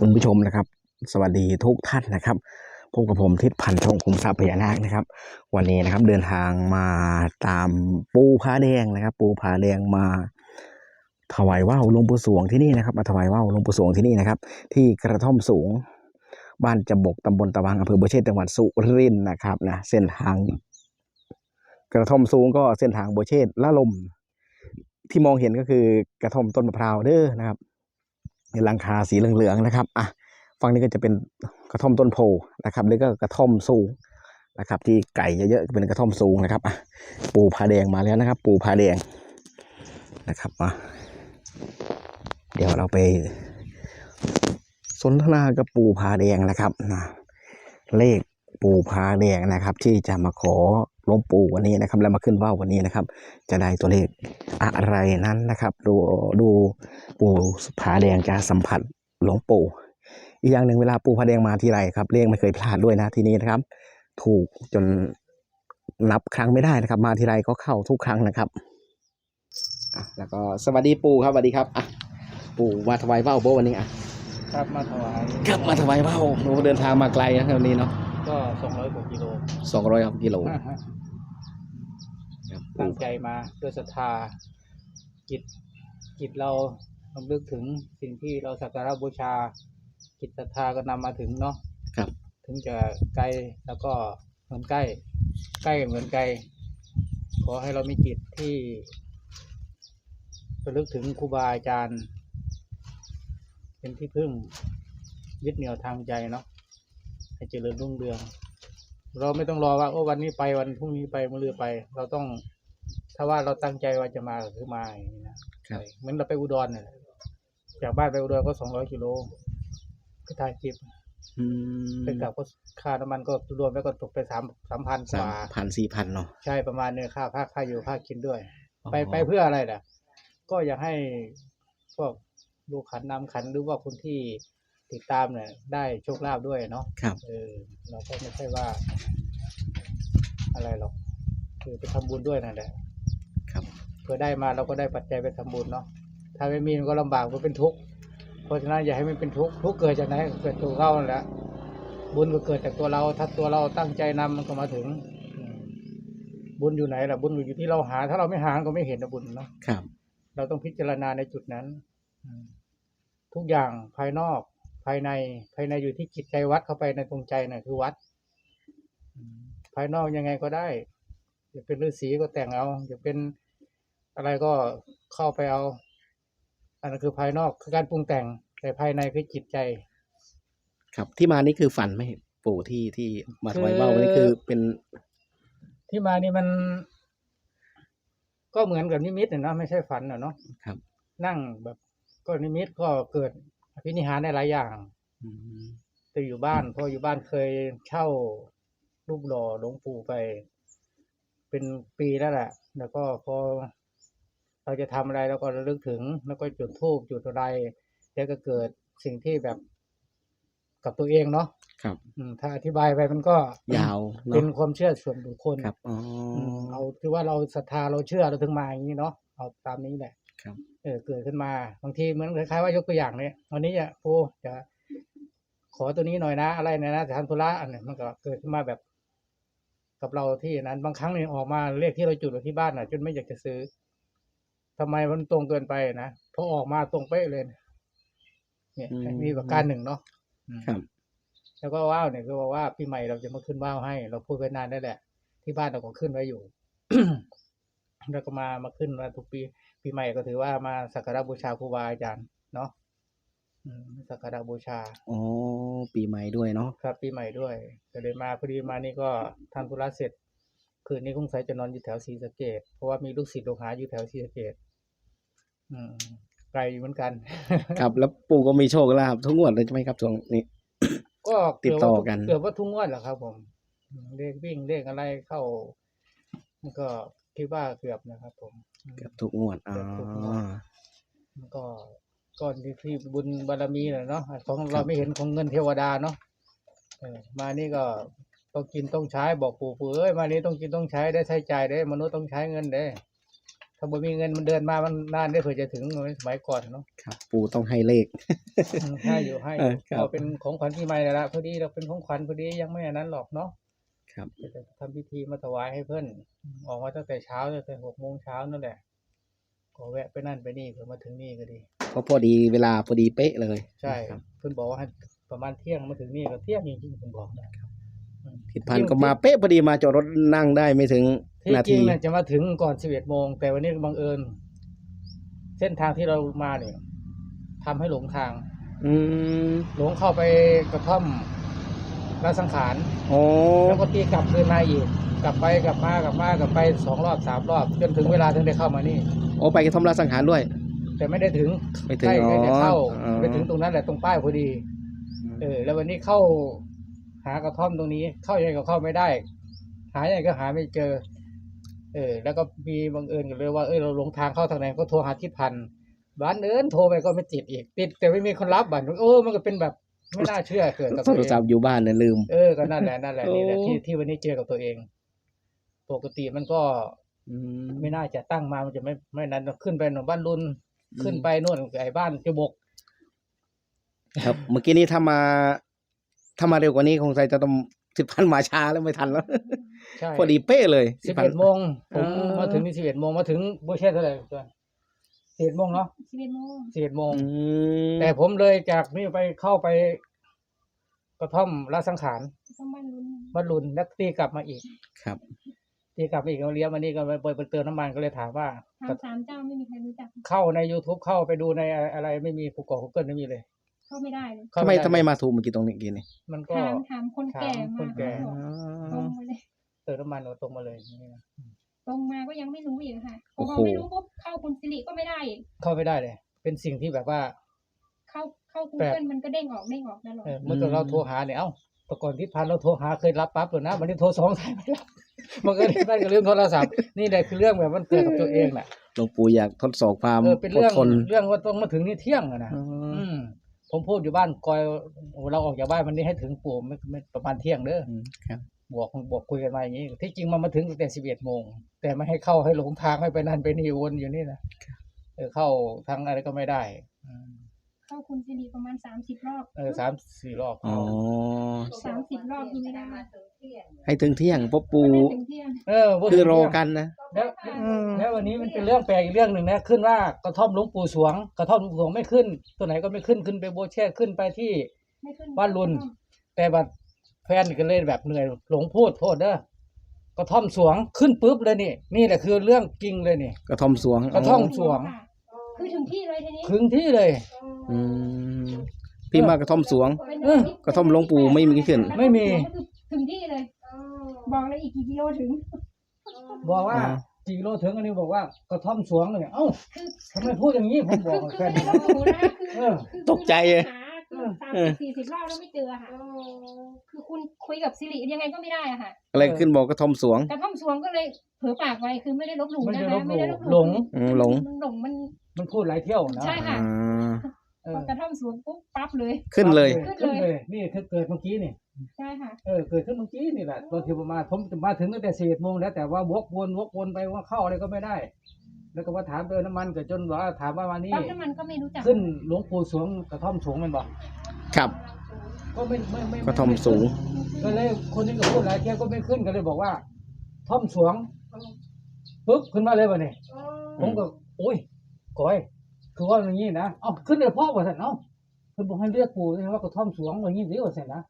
คุณผู้ชมนะครับ สวัสดีทุกท่านนะครับพบกับผมทิศพันธ์ทองคุมทรัพย์พญานาคนะครับ วันนี้นะครับเดินทางมาตามปูผาแดงนะครับ ปูผาแดงมา ถวายว่าวหลวงปู่สวงที่นี่นะครับมาถวายว่าวหลวงปู่สวงที่นี่นะครับ ที่กระท่อมสูงบ้านจำบกตำบลตะวังอำเภอบัวเชษจังหวัดสุรินทร์นะครับนะเส้นทาง กระท่อมสูงก็เส้นทางบัวเชษละลม ที่มองเห็นก็คือกระท่อมต้นมะพร้าวเด้อนะครับ หลังคาสีเหลืองๆนะครับอะฝั่งนี้ก็จะเป็นกระท่อมต้นโพนะครับแล้วก็กระท่อมสูงนะครับ ที่ไก่เยอะๆเป็นกระท่อมสูงนะครับอะปูผาแดงมาแล้วนะครับ ปูผาแดงนะครับอะเดี๋ยวเราไป สนทนากับปูผาแดงนะครับนะเลขปูผาแดงนะครับ ที่จะมาขอ หลวงปู่วันนี้นะครับ แล้วมาขึ้นว่าววันนี้นะครับ จะได้ตัวเลขอะไรนั้นนะครับ ดูดูปู่ผาแดงจะสัมผัสหลวงปู่อีกอย่างหนึ่งเวลาปู่ผาแดงมาทีไรครับเลขไม่เคยพลาดด้วยนะทีนี้นะครับ ถูกจนนับครั้งไม่ได้นะครับ มาทีไรก็เข้าทุกครั้งนะครับแล้วก็สวัสดีปู่ครับสวัสดีครับอะปู่มาถวายว่าวโบวันนี้อะ ครับมาถวายครับมาถวายว่าวโอ้เดินทางมาไกลนะครับวันนี้เนาะก็สองร้อยกว่ากิโลสองร้อยกิโลครับตั้งใจมาด้วยศรัทธาจิตจิตเราลำลึกถึงสิ่งที่เราสักการะบูชา จิตศรัทธาก็นำมาถึงเนาะครับ ถึงจะไกลแล้วก็เหมือนใกล้ ใกล้เหมือนไกล ขอให้เรามีจิตที่ระลึกถึงครูบาอาจารย์ เป็นที่พึ่งยึดเหนี่ยวทางใจเนาะให้เจริญรุ่งเรือง เราไม่ต้องรอว่าโอ้วันนี้ไปวันพรุ่งนี้ไปมะรืนไป เราต้อง ถ้าว่าเราตั้งใจว่าจะมาก็คือมาอย่างนี้นะครับเหมือนเราไปอุดรเนี่ยจากบ้านไปอุดรก็สองร้อยกิโลก็ถ่ายคลิปอืมไปกลับก็ค่าน้ำมันก็รวมแล้วก็ตกไปสามสามพันกสามว่าพันสี่พันเนาะใช่ประมาณเนี่ยค่าค่าค่าอยู่ค่ากินด้วยอ๋อไปไปเพื่ออะไรล่ะ ก็อยากให้พวก ลูกขันนำขันหรือว่าคนที่ติดตามเนี่ยได้โชคลาภด้วยเนาะครับเออเราก็ไม่ใช่ว่า อะไรหรอกคือไปทำบุญด้วยนั่นแหละครับเพื่อได้มาเราก็ได้ปัจจัยไปทำบุญเนาะถ้าไม่มีมันก็ลำบากมันเป็นทุกข์เพราะฉะนั้นอย่าให้มันเป็นทุกข์ทุกข์เกิดจากไหนเกิดตัวเรานั่นแหละบุญก็เกิดจากตัวเรา ถ้าตัวเราตั้งใจนำมันก็มาถึงอืมบุญอยู่ไหนล่ะบุญอยู่ที่เราหา ถ้าเราไม่หาก็ไม่เห็นนะบุญเนาะครับ เราต้องพิจารณาในจุดนั้นอืม ทุกอย่างภายนอกภายในภายในอยู่ที่จิตใจวัดเข้าไปในตรงใจน่ะคือวัดอืมภายนอกยังไงก็ได้จะเป็นฤาษีก็แต่งเอาจะเป็นอะไรก็เข้าไปเอา อันนั้นคือภายนอกคือการปรุงแต่งแต่ภายในคือจิตใจ ครับที่มานี่คือฝันไหมปู่ที่ที่มาถวายคือว่าววันนี้คือเป็น ที่มานี่มัน ก็เหมือนกับนิมิตเนาะไม่ใช่ฝันน่ะเนาะครับ นั่งแบบ ก็นิมิตก็เกิดอภินิหารได้หลายอย่างอืมแต่อยู่บ้านเพออยู่บ้านเคยเช่ารูปหล่อหลวงปู่ไป เป็นปีแล้วแหละ แล้วก็พอเราจะทำอะไรเราก็ระลึกถึง แล้วก็จุดธูปจุดอะไรแล้วก็เกิดสิ่งที่แบบกับตัวเองเนาะครับอืมถ้าอธิบายไปมันก็ยาวเป็นเนาะความเชื่อส่วนบุคคลครับอ๋ออมเอาที่ว่าเราศรัทธาเราเชื่อเราถึงมาอย่างนี้เนาะเอาตามนี้แหละครับ เออเกิดขึ้นมาบางทีเหมือนคล้ายๆว่ายกตัวอย่างเนี่ยวันนี้อะปูจะขอตัวนี้หน่อยนะ อะไรเนยนะจะทำธุระอันเนี้ยมันก็เกิดขึ้นมาแบบ กับเราที่นั้นบางครั้งเนี่ยออกมาเลขที่เราจุดไว้ที่บ้านอะจนไม่อยากจะซื้อทำไมมันตรงเกินไปนะพอออกมาตรงเป๊ะเลยนะเนี่ยอืมมีประการหนึ่งเนาะอืมครับแล้วก็ว่าวเนี่ยก็บอกว่าปีใหม่เราจะมาขึ้นว่าวให้ เราพูดไว้นานได้แหละ ที่บ้านเราก็ขึ้นไว้อยู่ แล้วก็มามาขึ้นมาทุกปีปีใหม่ก็ถือว่ามาสักการะบูชาครูบาอาจารย์เนาะอืมสักการะบูชาอ๋อปีใหม่ด้วยเนาะครับ ปีใหม่ด้วยก็เลยมาพอดีมานี่ก็ทำธุระเสร็จ คืนนี้คงใส่จะนอนอยู่แถวศรีสะเกดเพราะว่ามีลูกศิษย์ลูกหาอยู่แถวศรีสะเกดอืมไกลอยู่เหมือนกัน ครับแล้วปู่ก็มีโชคลาภทุกงวดเลยใช่ไหมครับช่วงนี้ ก็ติดต่อกันเกือบว่าทุกงวดแหละครับ ผมอืมเลขวิ่งเลขอะไรเข้ามันก็ คิดว่าเกือบนะครับผมอืมเกือบทุกงวดอ๋อ เกือบทุกงวด มันก็ก้อนที่ที่บุญบารมีแหละเนาะของเราไม่เห็นของเงินเทวดาเนาะเออมานี่ก็ต้องกินต้องใช้บอกปู่ปู่เอ้ยมานี่ต้องกินต้องใช้ได้ใช้จ่ายได้ มนุษย์ต้องใช้เงินได้ทาบ่มีเงินมันเดินมามันนานได้เผื่อจะถึงสมัยก่อนเนาะ ครับ ปู่ต้องให้เลข ให้อยู่ให้อเอยู่อครับ เอาเป็นของขวัญปีใหม่แล้วละพอดีเราเป็นของขวัญพอดียังไม่อันนั้นหรอกเนาะ ครับจะทำพิธีมาถวายให้เพื่อนออกมาตั้งแต่เช้าตั้งแต่หกโมงเช้านั่นแหละก็แวะไปนั่นไปนี่เพื่อมาถึงนี่ก็ดีก็พอดีเวลาพอดีเป๊ะเลย ใช่ครับเพื่อนบอกว่าให้ประมาณเที่ยงมาถึงนี่ก็เที่ยงจริงๆผมบอกนะทิศพันธ์ก็มาเป๊ะพอดีมาจอดรถนั่งได้ไม่ถึงที่นาจริทีงเนี่ยจะมาถึงก่อนสิบเอ็ดโมงแต่วันนี้บังเอิญ เส้นทางที่เรามาเนี่ยทำให้หลงทาง อืมหลงเข้าไปกระท่อม ราสังขารโอ้แล้วก็ตีกลับคืนมาอีก กลับไปกลับมากลับมากลับไปสองรอบสามรอบ จนถึงเวลาถึงได้เข้ามานี่ โอ้ไปกระท่อมราสังหารด้วย แต่ไม่ได้ถึงไม่ถึงใกล้อ๋อใกล้จะเข้าอ๋อ ไปถึงตรงนั้นแหละตรงป้ายพอดี เออ แล้ววันนี้เข้าหากระท่อมตรงนี้ เข้ายังไงก็เข้าไม่ได้ หายังไงก็หาไม่เจอ เออ แล้วก็มีบังเอิญกันเลยว่าเออเราหลงทางเข้าทางไหนก็โทรหาทิศพันธ์บ้านเอิญโทรไปก็ไม่ติดอีกติดแต่ไม่มีคนรับบัตรโอ้มันก็เป็นแบบ ไม่น่าเชื่อเกิดกับโทตัวรเองศัพท์อยู่บ้านเนี่ยลืม เออก็นั่นแหละนั่นแหละนี่แหละโอ้ที่ที่วันนี้เจอกับตัวเอง ปกติมันก็อืม ไม่น่าจะตั้งมามันจะไม่ไม่นั้นขึ้นไปหนองบ้านรุนขึ้นไปโน่นไอ้บ้านจบก ครับ เมื่อกี้นี้ถ้ามาถ้ามาเร็วกว่านี้คงใส่จะต้องทิศพันธ์มาช้าแล้วไม่ทันแล้ว ใช่พอดีเป๊ะเลยสิบพัน เอ็ดธ์โมงผมเออมาถึงนี่สิบเอ็ดโมงมาถึงโบเช่เท่าไหร่ตัว สิบเอ็ดโมงเนาะสิบเอ็ดโมงสิบเอ็ดโมงอืมแต่ผมเลยจากนี่ไปเข้าไป กระท่อมละสังขารต้องบ้านลุ้นบ้านรุนแล้วตีกลับมาอีก ครับ ตีกลับมาอีกเราเลี้ยวมานี่ก็ไปเปิดเติมน้ำมันก็เลยถามว่าทางสามเจ้าไม่มีใครรู้จัก เข้าใน youtube เข้าไปดูในอะไรไม่มีกูกอกกูเกิลไม่มีเลย เข้าไม่ได้เลยเข้าทำไมด้ทำไมมาถูกเมื่อกี้ตรงนี้กี้นี่มันก็ถามถามคนแก่ถามมาคนแก่บอกตรงมาเลยเติมน้ำมันเอาตรงมาเลยนี่นะ ตรงมาก็ยังไม่รู้อีกค่ะพโอ้อโหเราไม่รู้ปุ๊บเข้าคุณสิริก็ไม่ได้อีกเข้าไม่ได้เลย เป็นสิ่งที่แบบว่า เข้าเข้ากูแปลเกิกลมันก็เด้งออกเด้งออกตลอดเออเมื่อก่อนเราโทรหาเนี่ยเอ้าแต่ก่อนที่พันเราโทรหาเคยรับปั๊บเลยนะวันนี้โทรสองสายไม่รับมันก็ได้ก็เรื่องโทรศัพท์นี่แหละคือเรื่องแบบมันเกิดกับตัวเองแหละหลวงปู่อยากทดสอบความเออเป็นอเรื่ดองทนเรื่องว่าต้องมาถึงนี่เที่ยงอะนะอืมอืมผมพูดอยู่บ้านกอยโอ้เราออกจากบ้านวันนี้ให้ถึงปู่ไม่ไม่ประมาณเที่ยงเด้อครับ บวกบวกคุยกันมาอย่างนี้ที่จริงมันมาถึงตั้งแต่สิบเอ็ดโมงแต่ไม่ให้เข้าให้หลงทางให้ไปนั่นไปนี่วนอยู่นี่นะเออเข้าทางอะไรก็ไม่ได้อืมเข้าคุณสิริประมาณสามสิบรอบเออสามสี่รอบอ๋อสามสิบรอบคือไม่ได้ให้ถึงเที่ยงพ่อก็ปู่ไม่ถึงเที่ยงเออพูดคือถึงรอเรื่องกันนะแล้วแล้ววันนี้มันเป็นเรื่องแปลกอีกเรื่องหนึ่งนะขึ้นว่ากระท่อมหลวงปู่สวง กระท่อมหลวงปู่สวงไม่ขึ้น ตัวไหนก็ไม่ขึ้นขึ้นไปโบเช่ขึ้นไปที่ไม่ขึ้นบ้านรุนแต่บัด แฟนก็เลยแบบเหนื่อยหลงพูดโทษเด้อกระท่อมสวงขึ้นปุ๊บเลยนี่ นี่แหละคือเรื่องจริงเลยนี่ กระท่อมสวงกระท่อมสวงค่ะคือถึงที่เลยทีนี้ถึงที่เลย อืมพี่มากระท่อมสวงเป็นเออ กระท่อมหลวงปู่ไม่มีขึ้น ไม่มีคือถึงที่เลยบอกเลยอีกกี่กิโลถึง บอกว่าอ่า จีโรถึงอันนี้บอกว่ากระท่อมสวงเลยเอ้าคือทำไมพูดอย่างนี้ผมบคืออกคือแฟนไม่ได้ลบหลู่นะคะคือเออคือตกใจเลย หาคือ สามสิบสี่สิบรอบแล้วไม่เจอค่ะ คือคุณคุยกับสิริยังไงก็ไม่ได้อะค่ะ อะไรขึ้นบอกกระท่อมสวง กระท่อมสวงก็เลยเผลอปากไว้คือไม่ได้ลบหลู่ไม่นะได้ลคะบหไม่ได้ลลู่บหลงอืมหลง มันหลงมัน มันพูดหลายเที่ยวนะใช่ค่ะ อ่าเอพออกระท่อมสวงปุ๊บปั๊บเลย ขึ้นเลย ขึ้นเลย นี่คือเกิดเมื่อกี้นี่ ใช่ค่ะ เออเกิดขึ้นเมื่อกี้นี่แหละตอนที่ผมมาผมมาถึงตั้งแต่สี่โมงแล้วแต่ว่าวกวนวกวนไปว่าเข้าอะไรก็ไม่ได้ แล้วก็ว่าถามเติมน้ำมันก็จนว่าถามว่าวันนี้ ปั๊บน้ำมันก็ไม่รู้จักขึ้นหลวงปู่สวงกระท่อมสูงแมันบอกครับ ก็ไม่ไม่ไม่กระท่อมสูง ก็เลยคนนี้ก็พูดหลายเที่ยวก็ไม่ขึ้นก็เลยบอกว่า ท่อมสวงปุ๊บขึ้นมาเลยวันนี้ผมก็โอ้ยก้อยคือว่าอย่างนี้นะเอ้าขึ้นเลยพ่อว่าสันเอ้าเพิ่นบอกให้เรียกปู่นะว่ากระท่อมสวงว่าอย่างนี้สิว่าสันนะ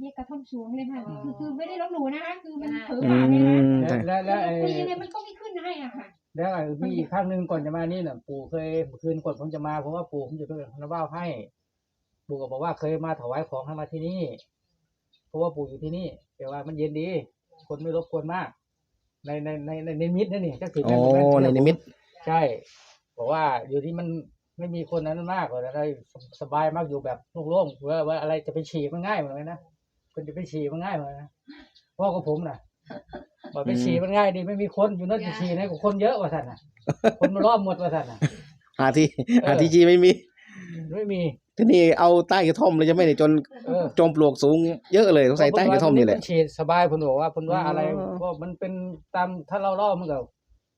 เรียกกระท่อมสวงเลยค่ะคือคือไม่ได้ลบหลู่นะคะคือมันเผลออืปากเลยนะมแล้วแล้วแล้วไอ้คุยยังไงมันก็ไม่ขึ้นให้อะค่ะ แล้วไอ้มีอีกครั้งหนึ่งก่อนจะมานี่น่ะปู่เคยเมื่อคืนก่อนผมจะมาเพราะว่าปู่ผมจะไปนว่าวให้ ปู่ก็บอกว่าเคยมาถวายของให้มาที่นี่ เพราะว่าปู่อยู่ที่นี่แต่ว่ามันเย็นดี คนไม่รบกวนมาก ในในในในในมิตรนั่นนี่ก็คือโอ้ในนิมิต ใช่บอกว่าอยู่ที่มันไม่มีคนนั้นมากเลยได้สบายมากอยู่แบบโล่งๆว่าว่าอะไรจะไปฉี่มันง่ายเหมือนกันนะคนจะไปฉี่มันง่ายเหมือนกันนะพ่อกับผมน่ะ บอกไปฉี่มันง่ายดีไม่มีคนอยู่นั่นจะฉี่นะกับคนเยอะว่าสันน่ะ คนมารอบหมดว่าสันน่ะ หาที่เออหาที่จีไม่มี ไม่มี ที่นี่เอาใต้กระท่อมเลยจะไม่ได้จนเออจอมปลวกสูงเยอะเลยต้องใส่ใต้กระท่อมนี่แหละ ฉีดสบายผมบอกว่าผมว่าอะไรอ๋อ ก็มันเป็นตามถ้าเราเล่ามันก็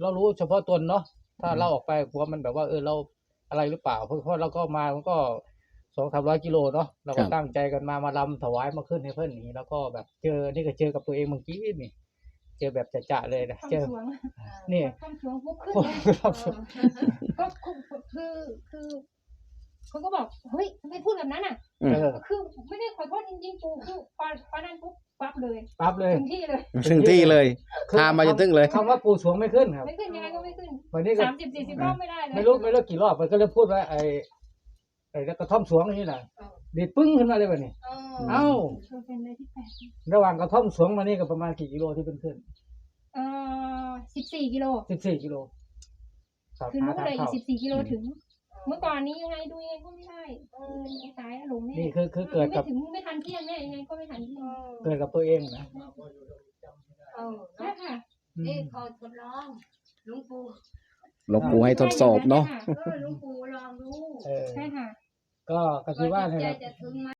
เรารู้เฉพาะตนเนาะถ้าเราออกไปกลัวมันแบบว่าเออเราอะไรหรือเปล่าเพราะเพราะเราก็มามันก็ สองสามร้อยกิโลเนาะเราก็ตั้งใจกันมามาลำถวายมาขึ้นให้เพื่อนอย่างนี้แล้วก็แบบเจอนี่ก็เจอกับตัวเองเมื่อกี้นี่ เจอแบบจะๆเลยนะทำเจอสวงนี่ทำสวงปุ๊บขึ้นพวกเลยเราสุดก็คือคือคือเขาก็บอกเฮ้ยทำไมพูดแบบนั้นอะอืมเออคือไม่ได้ขอโทษจริงๆปูคือปาปานั้นปุ๊บปั๊บเลยปั๊บเลยถึงที่เลยถึงที่เลยตามมาจนถึงเลยคำว่าปูสวงไม่ขึ้นครับไม่ขึ้นยังไงก็ไม่ขึ้นวันนี้ก็สามสิบสี่สิบรอบไม่ได้เลยไม่รู้ไม่รู้กี่รอบมันก็เลยพูดว่าไอ้ ไอ้กระท่อมสวงนี่แหละดีดปึ้งขึ้นมาเลยแบบนี้เอ้าเออเป็นอะไรที่แปลกระหว่างกระท่อมสวงมานี่ก็ประมาณกี่กิโลที่เป็นขึ้นเอ่อสิบสี่กิโลสิบสี่กิโลครับคือหานู้นทางเลยอีเข้ากสิบสี่กิโลถึง เมื่อก่อนนี้ยังไงดูยังไงก็ไม่ได้เออตายแล้วหลงแน่นี่คือคือเกิดไม่กับถึงไม่ทันเที่ยงแน่ยังไงก็ไม่ทันเที่ยงเกิดกับตัวเองนะเออใช่ค่ะอืมนี่เขาทดลองหลุงปู่หลวงปู่ให้ทดสอบเนาะ เออหลุงปู่ลองดูเออใช่ค่ะ ก็ก็คือว่าเนี่ยใจนะจะถึงไหม